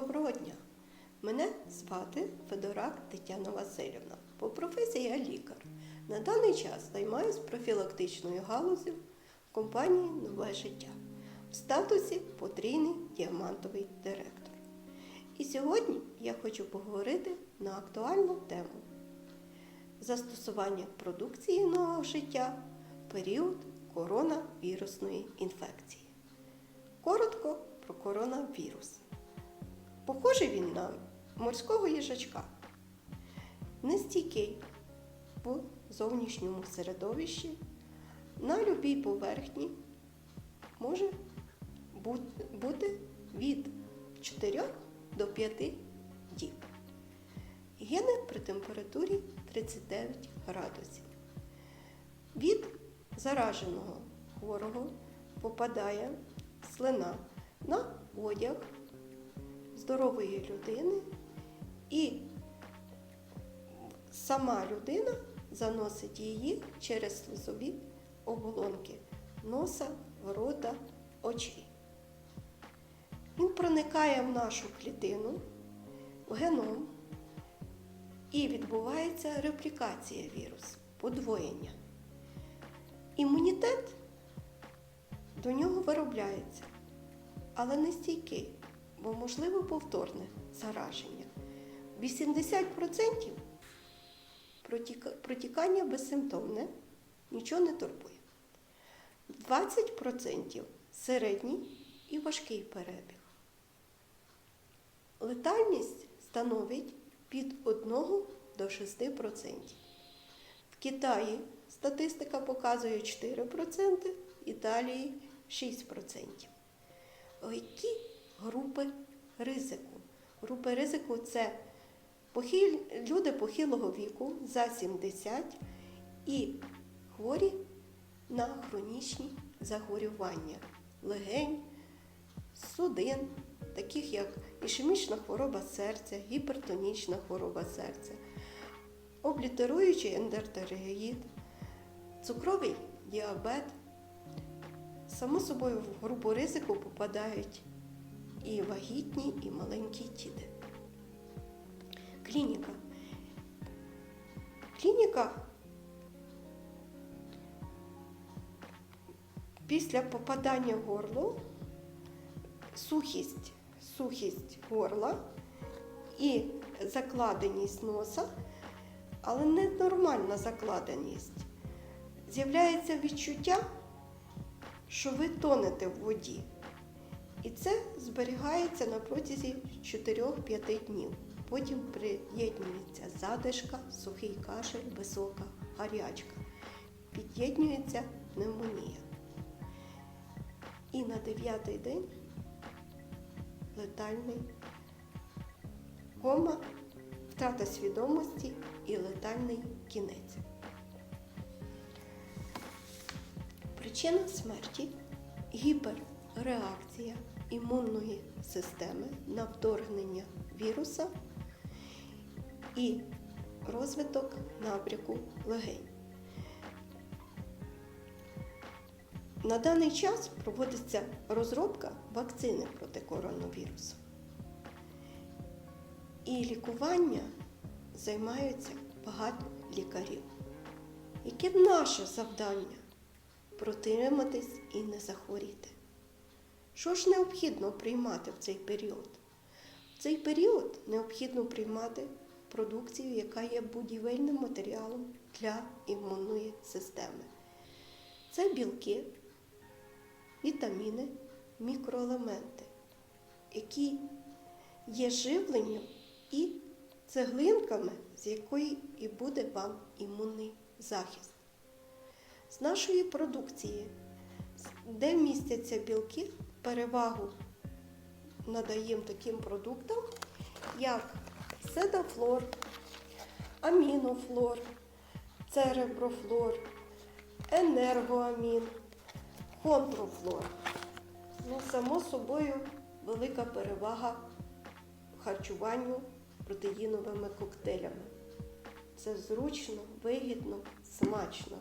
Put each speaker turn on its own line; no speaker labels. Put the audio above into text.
Доброго дня! Мене звати Федорак Тетяна Васильівна. По професії я лікар. На даний час займаюся профілактичною галузю в компанії Нове життя в статусі потрійний діамантовий директор. І сьогодні я хочу поговорити на актуальну тему застосування продукції нового життя в період коронавірусної інфекції. Коротко про коронавірус. Похожий він на морського їжачка. Нестійкий в зовнішньому середовищі, на любій поверхні може бути від 4 до 5 діб. Гине при температурі 39 градусів. Від зараженого хворого попадає слина на одяг здорової людини і сама людина заносить її через слизові оболонки носа, рота, очей. Він проникає в нашу клітину, в геном, і відбувається реплікація вірусу, подвоєння. Імунітет до нього виробляється, але не стійкий, бо можливо повторне зараження. 80% протіка- протікання безсимптомне, нічого не турбує. 20% середній і важкий перебіг. Летальність становить від 1 до 6%. В Китаї статистика показує 4%, Італії 6%. Які групи ризику? Групи ризику це похиль... люди похилого віку за 70 і хворі на хронічні захворювання легень, судин, таких як ішемічна хвороба серця, гіпертонічна хвороба серця, облітеруючий ендотереїд, цукровий діабет. Само собою в групу ризику попадають і вагітні, і маленькі діти. Клініка. Клініка після попадання в горло сухість, сухість горла і закладеність носа, але не нормальна закладеність. З'являється відчуття, що ви тонете в воді. І це зберігається на протязі 4-5 днів. Потім приєднується задишка, сухий кашель, висока гарячка. Під'єднується пневмонія. І на дев'ятий день летальний кома, втрата свідомості і летальний кінець. Причина смерті гіперреакція імунної системи на вторгнення віруса і розвиток набряку легень. На даний час проводиться розробка вакцини проти коронавірусу. І лікування займаються багато лікарів. Яке наше завдання протриматись і не захворіти? Що ж необхідно приймати в цей період? В цей період необхідно приймати продукцію, яка є будівельним матеріалом для імунної системи. Це білки, вітаміни, мікроелементи, які є живленням і цеглинками, з якої і буде вам імунний захист. З нашої продукції, де містяться білки, перевагу надаємо таким продуктам, як седафлор, амінофлор, цереброфлор, енергоамін, контрофлор. Ну, само собою, велика перевага харчуванню протеїновими коктейлями. Це зручно, вигідно, смачно.